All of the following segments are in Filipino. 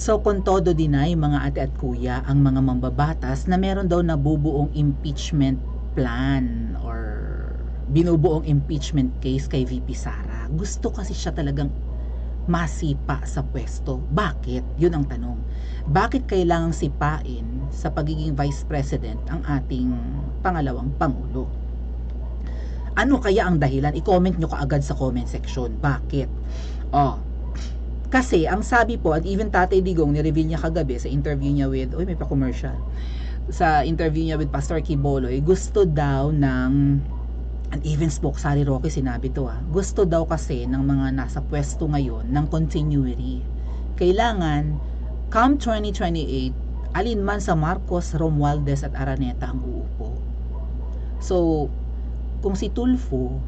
So kung todo dinay mga ate at kuya ang mga mambabatas na meron daw nabubuong impeachment plan or binubuong impeachment case kay VP Sara. Gusto kasi siya talagang masipa sa pwesto. Bakit? Yun ang tanong. Bakit kailangang sipain sa pagiging vice president ang ating pangalawang pangulo? Ano kaya ang dahilan? I-comment nyo kaagad sa comment section. Bakit? Oh, kasi ang sabi po, at even Tatay Digong, ni-reveal niya kagabi sa interview niya with, uy may pa-commercial, sa interview niya with Pastor Kiboloy, gusto daw ng, and even spoke Sari Roque, sinabi to ah, gusto daw kasi ng mga nasa pwesto ngayon ng continuity. Kailangan, come 2028, alin man sa Marcos, Romualdez at Araneta ang uupo. So, kung si Tulfo,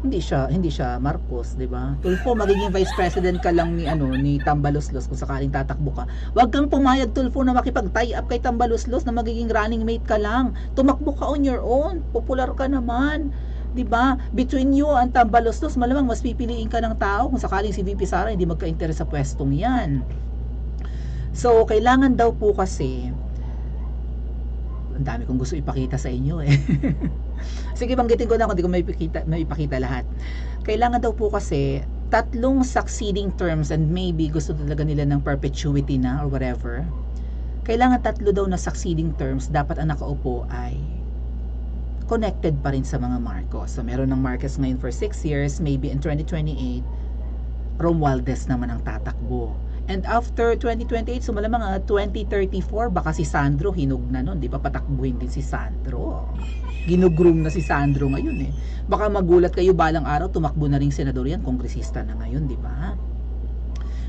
hindi siya hindi siya Marcos, 'di ba? Tulfo magiging vice president ka lang ni ano ni Tambaloslos kung sakaling tatakbo ka. Huwag kang pumayag Tulfo na makipag-tie up kay Tambaloslos na magiging running mate ka lang. Tumakbo ka on your own. Popular ka naman. 'Di ba? Between you and Tambaloslos, malamang mas pipiliin ka ng tao kung sakaling si VP Sara hindi magka-interes sa pwestong 'yan. So, kailangan daw po kasi ang dami kong gusto ipakita sa inyo eh. Sige, banggitin ko na kung di ko may ipakita, may ipakita lahat. Kailangan daw po kasi tatlong succeeding terms and maybe gusto talaga nila ng perpetuity na or whatever. Kailangan tatlo daw na succeeding terms dapat ang nakaupo ay connected pa rin sa mga Marcos. So, meron ng Marcos ngayon for 6 years, maybe in 2028, Romualdez naman ang tatakbo. And after 2028, so malamang ah, 2034, baka si Sandro hinug na nun, di ba? Patakbuhin din si Sandro. Ginugroom na si Sandro ngayon eh. Baka magulat kayo balang araw, tumakbo na rin senador yan, kongresista na ngayon, di ba?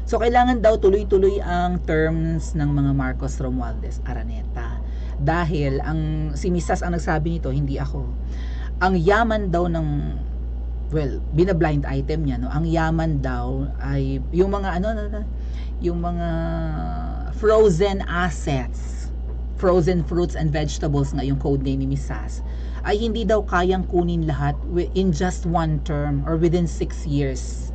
So, kailangan daw tuloy-tuloy ang terms ng mga Marcos Romualdez Araneta. Dahil, ang, si Misas ang nagsabi nito, hindi ako. Ang yaman daw ng well, bina-blind item niya, no? Ang yaman daw ay yung mga ano, yung mga frozen assets, frozen fruits and vegetables nga yung code name ni Misas, ay hindi daw kayang kunin lahat in just one term or within six years.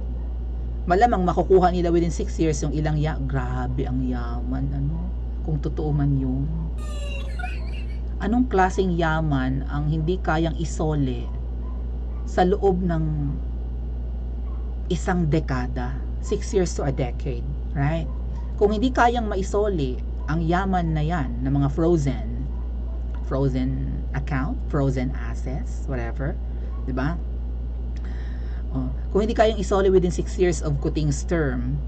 Malamang makukuha nila within six years yung ilang ya, grabe ang yaman, ano, kung totoo man yun. Anong klaseng yaman ang hindi kayang isole sa loob ng isang dekada, six years to a decade, right? Kung hindi kayang maisoli ang yaman na yan ng mga frozen, frozen account, frozen assets, whatever, di ba? Oh, kung hindi kayang isoli within six years of Kuting's term,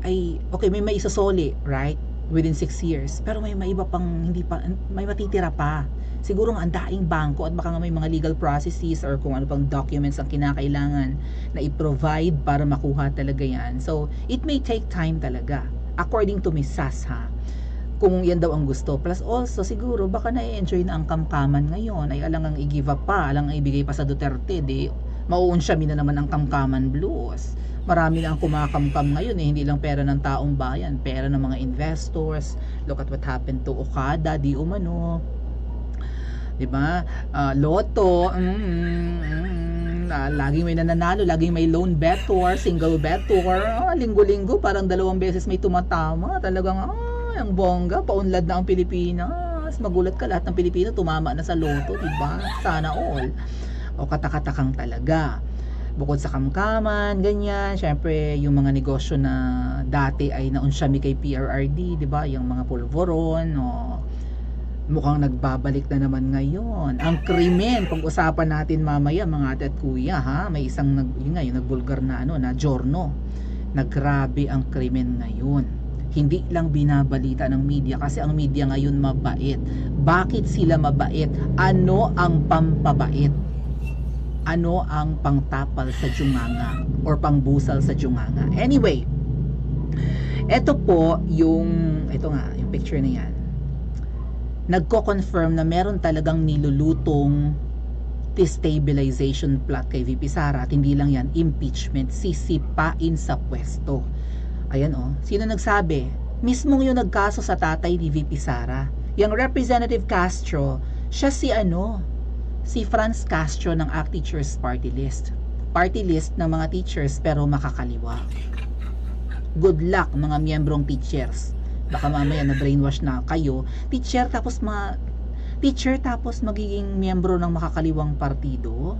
ay, okay, may isosoli, right? Within six years. Pero may may iba pang hindi pa, may matitira pa. Siguro nga ang daing bangko at baka nga may mga legal processes or kung ano pang documents ang kinakailangan na i-provide para makuha talaga yan. So, it may take time talaga. According to Miss Sas, ha? Kung yan daw ang gusto. Plus also, siguro, baka na-enjoy na ang kamkaman ngayon. Ay alang ang i-give up pa, alang ang ibigay pa sa Duterte. Di, mauunsyamin na naman ang kamkaman blues. Marami na ang kumakamkam ngayon eh, hindi lang pera ng taong bayan, pera ng mga investors. Look at what happened to Okada, di umano. 'Di ba? Ah, Lotto, mm, mm, ah, laging may nananalo, laging may loan bet tour, single bet tour. Ah, linggo-linggo parang dalawang beses may tumatama. Talagang ah, ang bongga, paunlad na ang Pilipinas. Magulat ka lahat ng Pilipino tumama na sa loto, 'di ba? Sana all. O katakatakang talaga bukod sa kamkaman, ganyan, syempre yung mga negosyo na dati ay naunsyami kay PRRD, di ba? Yung mga pulvoron, o mukhang nagbabalik na naman ngayon. Ang krimen, pag-usapan natin mamaya mga ate at kuya, ha? May isang, nag, yun nagbulgar na, ano, na Giorno. Naggrabe ang krimen ngayon. Hindi lang binabalita ng media kasi ang media ngayon mabait. Bakit sila mabait? Ano ang pampabait? ano ang pangtapal sa junganga or pangbusal sa junganga. Anyway, ito po yung, ito nga, yung picture na yan. Nagko-confirm na meron talagang nilulutong destabilization plot kay VP Sara at hindi lang yan, impeachment, sisipain sa pwesto. Ayan oh. sino nagsabi? Mismong yung nagkaso sa tatay ni VP Sara. Yung Representative Castro, siya si ano, si Franz Castro ng ACT Teachers Party List. Party list ng mga teachers pero makakaliwa. Good luck mga miyembrong teachers. Baka mamaya na brainwash na kayo. Teacher tapos ma teacher tapos magiging miyembro ng makakaliwang partido.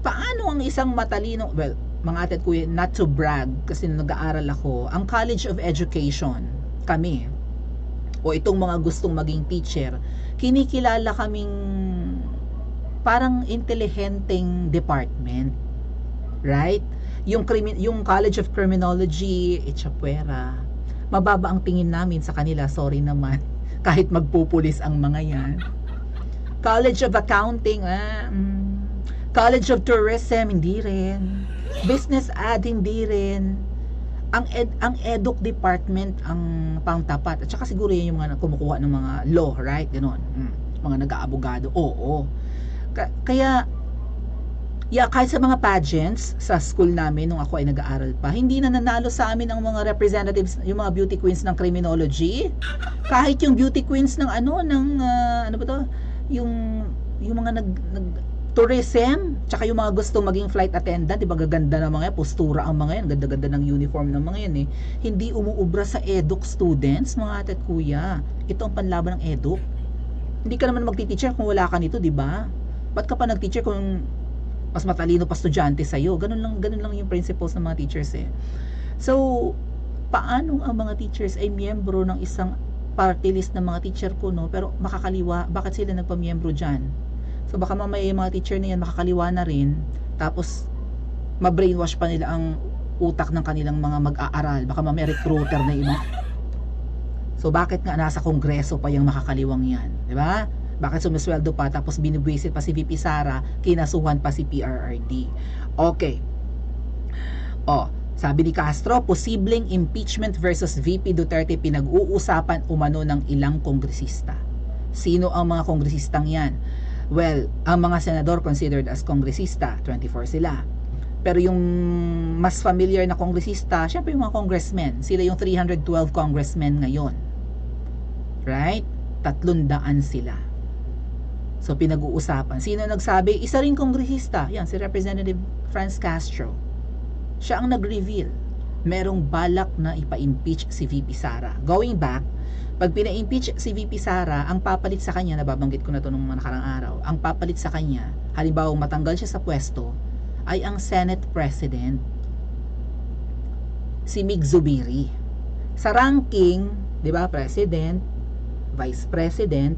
Paano ang isang matalino, well, mga ate at kuya, not to brag kasi nag-aaral ako, ang College of Education, kami, o itong mga gustong maging teacher, kinikilala kaming parang intelihenteng department. Right? Yung, crimi- yung College of Criminology, Echapuera, mababa ang tingin namin sa kanila, sorry naman, kahit magpupulis ang mga yan. College of Accounting, ah, mm, College of Tourism, hindi rin. Business ad, hindi rin. Ang ed, ang eduk department ang pangtapat. At saka siguro yan yung mga kumukuha ng mga law, right? Ganon. Mm, mga nag-aabogado. Oo. Ka- kaya, yeah, kahit sa mga pageants sa school namin nung ako ay nag-aaral pa, hindi na nanalo sa amin ang mga representatives, yung mga beauty queens ng criminology. Kahit yung beauty queens ng ano, ng, ah, ano ba to? Yung, yung mga nag, nag tourism, tsaka yung mga gusto maging flight attendant, di ba gaganda ng mga yan, postura ang mga yan, ganda-ganda ng uniform ng mga yan eh. Hindi umuubra sa eduk students, mga ate at kuya. Ito ang panlaban ng eduk. Hindi ka naman magti-teacher kung wala ka nito, di ba? Ba't ka pa nag-teacher kung mas matalino pa estudyante sa iyo? Ganun lang, ganun lang yung principles ng mga teachers eh. So, paano ang mga teachers ay miyembro ng isang party list ng mga teacher ko, no? Pero makakaliwa, bakit sila nagpa-miyembro dyan? So baka mamaya yung mga teacher na yan makakaliwa na rin tapos ma-brainwash pa nila ang utak ng kanilang mga mag-aaral. Baka mamaya recruiter na iba. So bakit nga nasa kongreso pa yung makakaliwang yan? Di ba? Bakit sumisweldo pa tapos binibwisit pa si VP Sara, kinasuhan pa si PRRD. Okay. Oh, sabi ni Castro, posibleng impeachment versus VP Duterte pinag-uusapan umano ng ilang kongresista. Sino ang mga kongresistang yan? Well, ang mga senador considered as kongresista, 24 sila. Pero yung mas familiar na kongresista, syempre yung mga congressmen. Sila yung 312 congressmen ngayon. Right? Tatlong daan sila. So pinag-uusapan. Sino nagsabi? Isa rin kongresista. Yan, si Representative Franz Castro. Siya ang nag-reveal. Merong balak na ipa-impeach si VP Sara. Going back, pag pina-impeach si VP Sara, ang papalit sa kanya, nababanggit ko na to nung mga nakarang araw, ang papalit sa kanya, halimbawa matanggal siya sa pwesto, ay ang Senate President, si Mig Zubiri. Sa ranking, di ba, President, Vice President,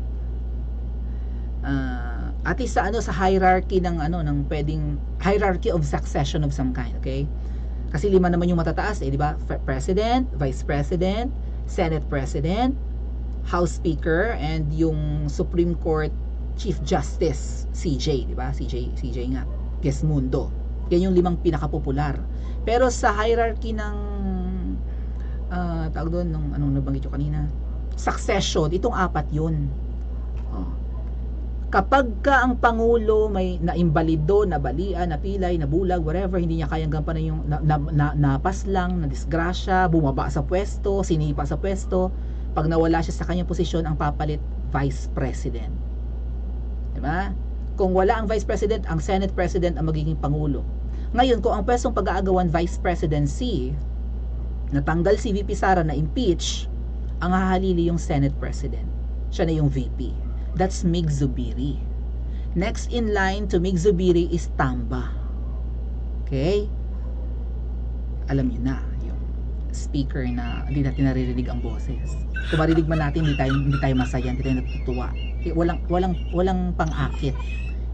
uh, at least sa ano sa hierarchy ng ano ng pwedeng hierarchy of succession of some kind, okay? Kasi lima naman yung matataas eh, di ba? President, Vice President, Senate President, House Speaker and yung Supreme Court Chief Justice CJ, di ba? CJ CJ nga. Gesmundo. Yan yung limang pinakapopular. Pero sa hierarchy ng uh, tawag doon nung anong nabanggit ko kanina, succession, itong apat yun. Kapag ka ang pangulo may naimbalido, nabalian, napilay, nabulag, whatever, hindi niya kayang gampanan yung na, na, na, napas lang, na disgrasya, bumaba sa pwesto, sinipa sa pwesto, pag nawala siya sa kanyang posisyon, ang papalit Vice President. Diba? Kung wala ang Vice President, ang Senate President ang magiging Pangulo. Ngayon, kung ang pwestong pag-aagawan Vice Presidency, natanggal si VP Sara na impeach, ang hahalili yung Senate President. Siya na yung VP. That's Mig Zubiri. Next in line to Mig Zubiri is Tamba. Okay? Alam niyo na, yung speaker na hindi natin naririnig ang boses. Kung marinig man natin, hindi tayo, hindi tayo masaya, hindi tayo natutuwa. Eh, Walang, walang, walang pang-akit.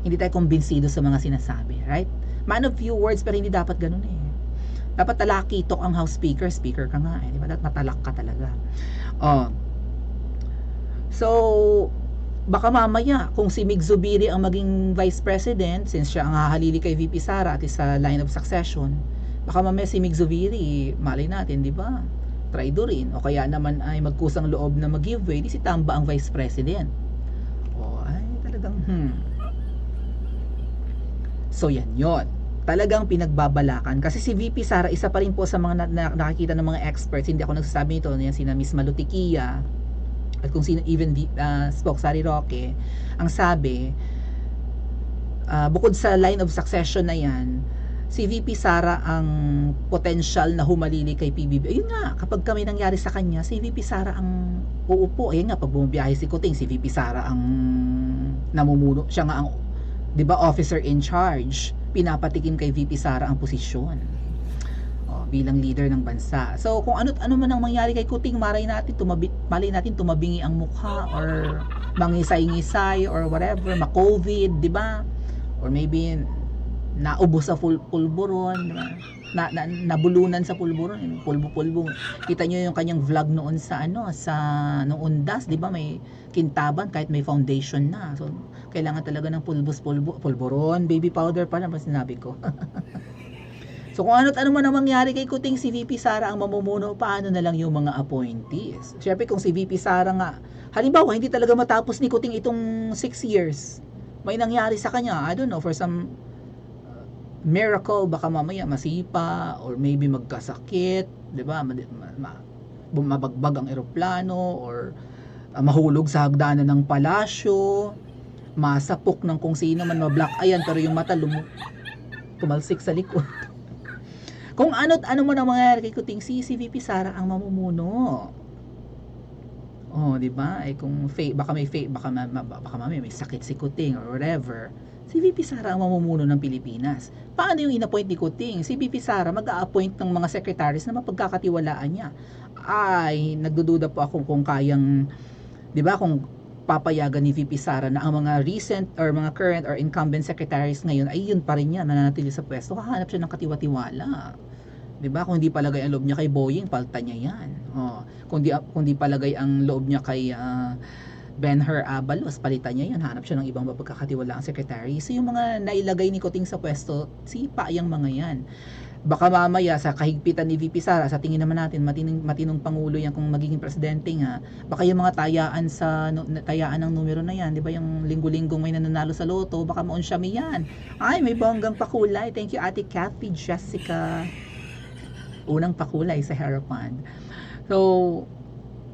Hindi tayo kumbinsido sa mga sinasabi, right? Man of few words, pero hindi dapat ganun eh. Dapat talaki talk ang house speaker, speaker ka nga eh. Di ba? Dapat matalak ka talaga. Oh. So, baka mamaya kung si Mig Zubiri ang maging vice president since siya ang hahalili kay VP Sara at sa line of succession baka mamaya si Mig Zubiri malay natin di ba? Traidorin. O kaya naman ay magkusang loob na mag-giveaway di si Tamba ang vice president. O ay talagang hmm. So yan yon talagang pinagbabalakan. Kasi si VP Sara isa pa rin po sa mga na, na, nakikita ng mga experts. Hindi ako nagsasabi nito yan sina Miss Malutikia at kung sino even uh, spoke Sari Roque ang sabi uh, bukod sa line of succession na yan si VP Sara ang potential na humalili kay PBB. Ayun nga, kapag kami nangyari sa kanya, si VP Sara ang uupo. Ayun nga, pag bumabiyahe si Kuting, si VP Sara ang namumuno. Siya nga ang, di ba, officer in charge. Pinapatikim kay VP Sara ang posisyon bilang leader ng bansa. So, kung ano't ano man ang mangyari kay Kuting, maray natin, tumabi, malay natin tumabingi ang mukha or mangisay-ngisay or whatever, ma-COVID, di ba? Or maybe naubos sa pul pulburon, di ba? Na, na, nabulunan sa pulburon, yung pulbo-pulbo. Kita nyo yung kanyang vlog noon sa ano, sa noong undas, di ba? May kintaban kahit may foundation na. So, kailangan talaga ng pulbos pulbo, pulburon, baby powder pala, ba sinabi ko. So kung ano't ano man ang mangyari kay Kuting, si VP Sara ang mamumuno, paano na lang yung mga appointees? Siyempre kung si VP Sara nga, halimbawa hindi talaga matapos ni Kuting itong 6 years, may nangyari sa kanya, I don't know, for some uh, miracle, baka mamaya masipa, or maybe magkasakit, di ba? Ma, ma, bumabagbag ang eroplano, or uh, mahulog sa hagdanan ng palasyo, masapok ng kung sino man, ma-black ayan, pero yung mata lumu tumalsik sa likod. Kung ano't ano man ang mangyayari kay Kuting, si CVP Sara ang mamumuno. Oh, 'di ba? Eh kung fake, baka may fake, baka ma, baka mamaya may sakit si Kuting or whatever. Si VP Sara ang mamumuno ng Pilipinas. Paano yung inappoint ni Kuting? Si VP Sara mag-a-appoint ng mga secretaries na mapagkakatiwalaan niya. Ay, nagdududa po ako kung kayang, 'di ba, kung papayagan ni VP Sara na ang mga recent or mga current or incumbent secretaries ngayon ay yun pa rin niya mananatili sa pwesto. Hahanap siya ng katiwa-tiwala. 'Di ba? Kung hindi palagay ang loob niya kay Boying, palta niya 'yan. Oh, kung di kung di palagay ang loob niya kay ah, Benher Abalos, palitan niya 'yan. Hanap siya ng ibang mapagkakatiwalaang secretary. So yung mga nailagay ni Kuting sa pwesto, sipa yung mga 'yan. Baka mamaya sa kahigpitan ni VP Sara, sa tingin naman natin matinong, matinong pangulo yan kung magiging presidente nga. Baka yung mga tayaan sa na- tayaan ng numero na yan, 'di ba yung linggo-linggong may nananalo sa loto, baka maon siya yan. Ay, may bonggang pakulay. Thank you Ate Kathy Jessica unang pakulay sa harapan. So,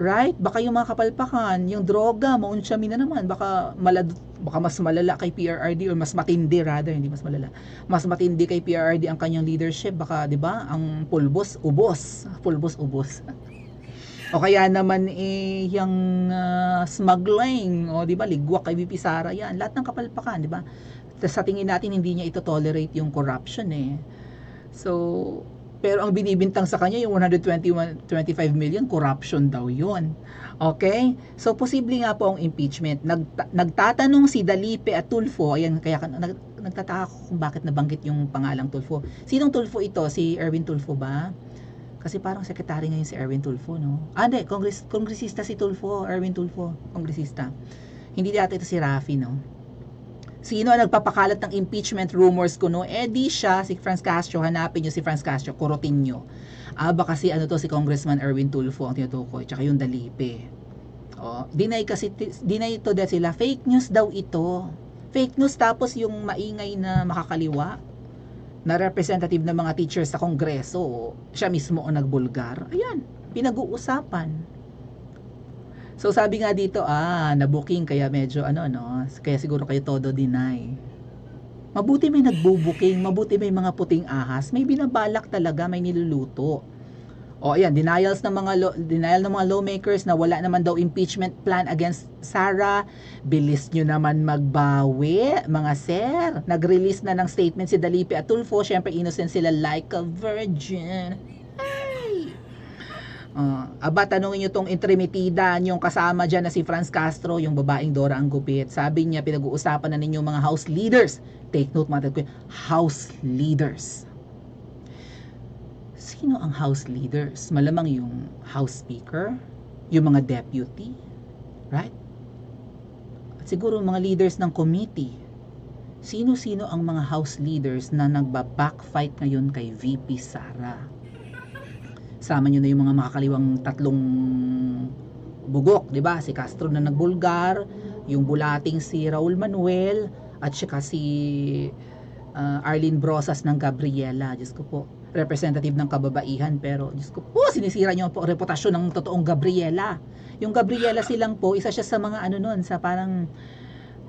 right? Baka yung mga kapalpakan, yung droga, maunsyami na naman. Baka, malad, baka mas malala kay PRRD or mas matindi rather, hindi mas malala. Mas matindi kay PRRD ang kanyang leadership. Baka, di ba, ang pulbos, ubos. Pulbos, ubos. o kaya naman eh, yung ah, smuggling, o di ba, ligwak kay BP Sara, yan. Lahat ng kapalpakan, di ba? Sa tingin natin, hindi niya ito tolerate yung corruption eh. So, pero ang binibintang sa kanya yung 121 25 million corruption daw yon. Okay? So posible nga po ang impeachment. Nagta- nagtatanong si Dalipe at Tulfo, ayan kaya ka- nag, nagtataka ako kung bakit nabanggit yung pangalang Tulfo. Sinong Tulfo ito? Si Erwin Tulfo ba? Kasi parang secretary ngayon si Erwin Tulfo, no? Ah, hindi. Congress, kongresista si Tulfo. Erwin Tulfo. Kongresista. Hindi dati ito si Rafi, no? Sino ang nagpapakalat ng impeachment rumors ko no? Eh di siya, si Franz Castro, hanapin nyo si Franz Castro, kurutin nyo. Ah, baka si ano to, si Congressman Erwin Tulfo ang tinutukoy, tsaka yung Dalipe. Oh, deny kasi, deny ito dahil sila, fake news daw ito. Fake news tapos yung maingay na makakaliwa na representative ng mga teachers sa kongreso, siya mismo ang nagbulgar. Ayan, pinag-uusapan. So sabi nga dito, ah, nabuking kaya medyo ano no, kaya siguro kayo todo deny. Mabuti may nagbubuking, mabuti may mga puting ahas, may binabalak talaga, may niluluto. O ayan, denials ng mga law- denial ng mga lawmakers na wala naman daw impeachment plan against Sara. Bilis nyo naman magbawi, mga sir. Nag-release na ng statement si Dalipe at Tulfo. Syempre innocent sila like a virgin. Uh, aba, tanungin nyo tong intrimitida yung kasama dyan na si Franz Castro, yung babaeng Dora ang gupit. Sabi niya, pinag-uusapan na ninyo mga house leaders. Take note mga tatko, house leaders. Sino ang house leaders? Malamang yung house speaker, yung mga deputy, right? At siguro mga leaders ng committee. Sino-sino ang mga house leaders na nagba-backfight ngayon kay VP Sara? Sama nyo na yung mga makakaliwang tatlong bugok, 'di ba? Si Castro na nagbulgar, yung bulating si Raul Manuel at saka si uh, Arlene Brosas ng Gabriela. Diyos ko po, representative ng kababaihan pero Diyos ko po, sinisira niyo po reputasyon ng totoong Gabriela. Yung Gabriela silang po, isa siya sa mga ano nun, sa parang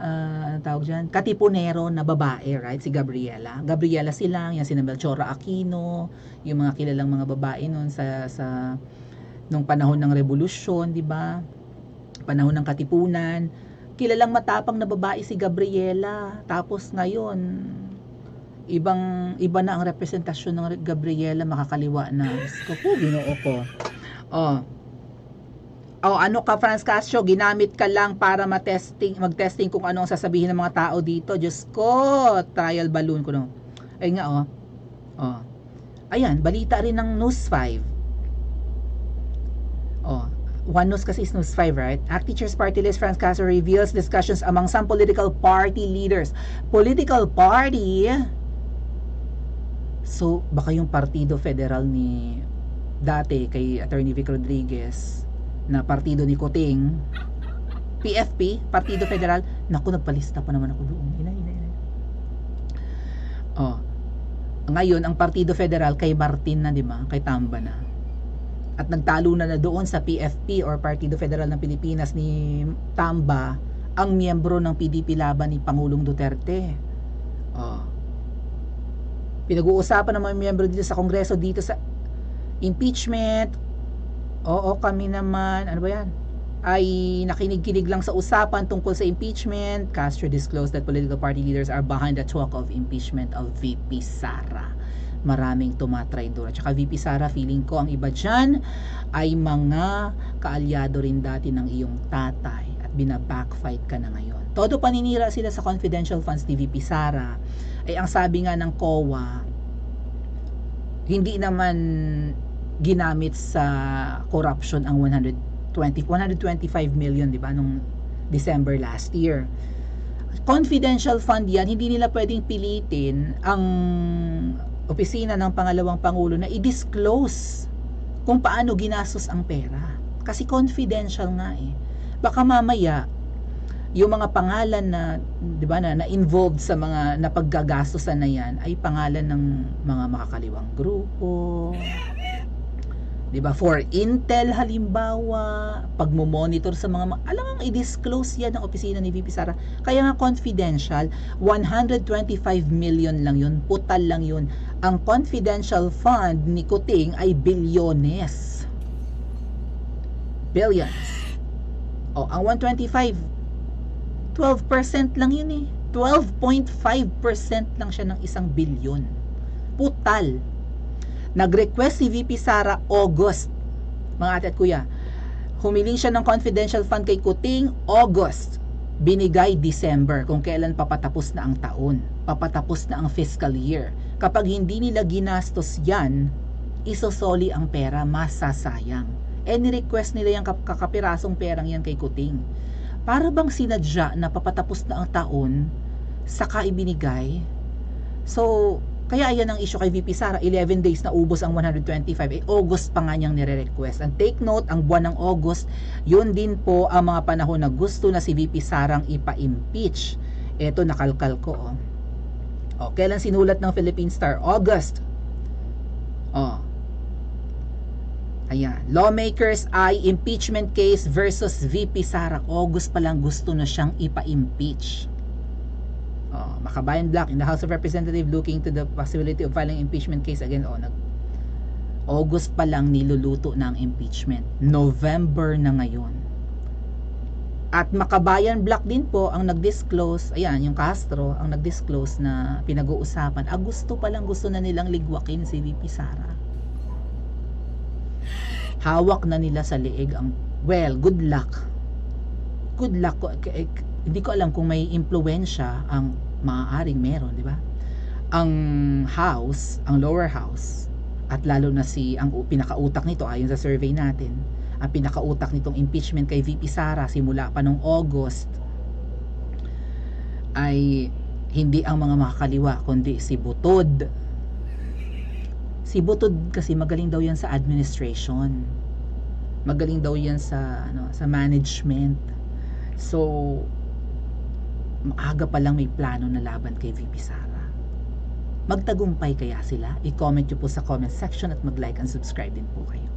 ano tawag dyan, katipunero na babae, right? Si Gabriela. Gabriela silang, yan si Melchora Aquino, yung mga kilalang mga babae noon sa, sa nung panahon ng revolusyon, di ba? Panahon ng katipunan. Kilalang matapang na babae si Gabriela. Tapos ngayon, ibang iba na ang representasyon ng Gabriela makakaliwa na. Ko po, ginoo ko. Oh. Oh, ano ka Franz Castro, ginamit ka lang para matesting, mag-testing kung ano ang sasabihin ng mga tao dito. Diyos ko, trial balloon ko no. Ay nga oh. Oh. Ayan, balita rin ng News 5. Oh, One News kasi is News 5, right? ACT Teachers Party List Franz Castro reveals discussions among some political party leaders. Political party? So, baka yung Partido Federal ni dati kay Attorney Vic Rodriguez na partido ni Kuting PFP, Partido Federal naku nagpalista pa naman ako doon. Ina ina ina. Oh. Ngayon ang Partido Federal kay Martin na di ba? Kay Tamba na. At nagtalo na na doon sa PFP or Partido Federal ng Pilipinas ni Tamba ang miyembro ng PDP laban ni Pangulong Duterte. Oh. Pinag-uusapan ng mga miyembro dito sa Kongreso dito sa impeachment oo kami naman ano ba yan? Ay nakinig-kinig lang sa usapan tungkol sa impeachment. Castro disclosed that political party leaders are behind the talk of impeachment of VP Sara. Maraming tumatraydor. At saka VP Sara feeling ko ang iba dyan ay mga kaalyado rin dati ng iyong tatay. At binabackfight ka na ngayon. Todo paninira sila sa confidential funds ni VP Sara. Ay ang sabi nga ng COA hindi naman ginamit sa corruption ang 120 125 million, 'di ba, nung December last year. Confidential fund 'yan, hindi nila pwedeng pilitin ang opisina ng pangalawang pangulo na i-disclose kung paano ginastos ang pera. Kasi confidential nga eh. Baka mamaya yung mga pangalan na 'di ba na, na involved sa mga napaggagastosan na 'yan ay pangalan ng mga makakaliwang grupo. 'Di ba? For Intel halimbawa, pagmo-monitor sa mga alam ang i-disclose 'yan ng opisina ni VP Sara. Kaya nga confidential, 125 million lang 'yun, putal lang 'yun. Ang confidential fund ni Kuting ay bilyones. Billions. O, ang 125 12% lang 'yun eh. 12.5% lang siya ng isang bilyon. Putal. Nag-request si VP Sara August. Mga ate at kuya, humiling siya ng confidential fund kay Kuting August. Binigay December kung kailan papatapos na ang taon. Papatapos na ang fiscal year. Kapag hindi nila ginastos yan, isosoli ang pera, masasayang. Eh, ni-request nila yung kap- kakapirasong perang yan kay Kuting. Para bang sinadya na papatapos na ang taon, saka ibinigay? So, kaya ayan ang issue kay VP Sara, 11 days na ubos ang 125. Eh, August pa nga niyang nire-request. And take note, ang buwan ng August, yun din po ang mga panahon na gusto na si VP Sarang ipa-impeach. Ito, nakalkal ko. Oh. Oh, kailan sinulat ng Philippine Star? August. Oh. Ayan. Lawmakers ay impeachment case versus VP Sara. August pa lang gusto na siyang ipa-impeach. Oh, Makabayan Black in the House of Representatives looking to the possibility of filing impeachment case again. Oh, nag August pa lang niluluto ang impeachment. November na ngayon. At Makabayan Black din po ang nag-disclose, ayan, yung Castro, ang nag-disclose na pinag-uusapan. Agosto pa lang gusto na nilang ligwakin si VP Sara. Hawak na nila sa leeg ang, well, good luck. Good luck. ko- k- k- Hindi ko alam kung may impluensya ang maaaring meron, di ba? Ang house, ang lower house, at lalo na si ang pinakautak nito ayon sa survey natin ang pinakautak nitong impeachment kay VP Sara simula pa nung August ay hindi ang mga makakaliwa kundi si Butod. Si Butod kasi magaling daw yan sa administration. Magaling daw yan sa ano sa management. So maaga pa lang may plano na laban kay VP Sara Magtagumpay kaya sila? I-comment nyo po sa comment section at mag-like and subscribe din po kayo.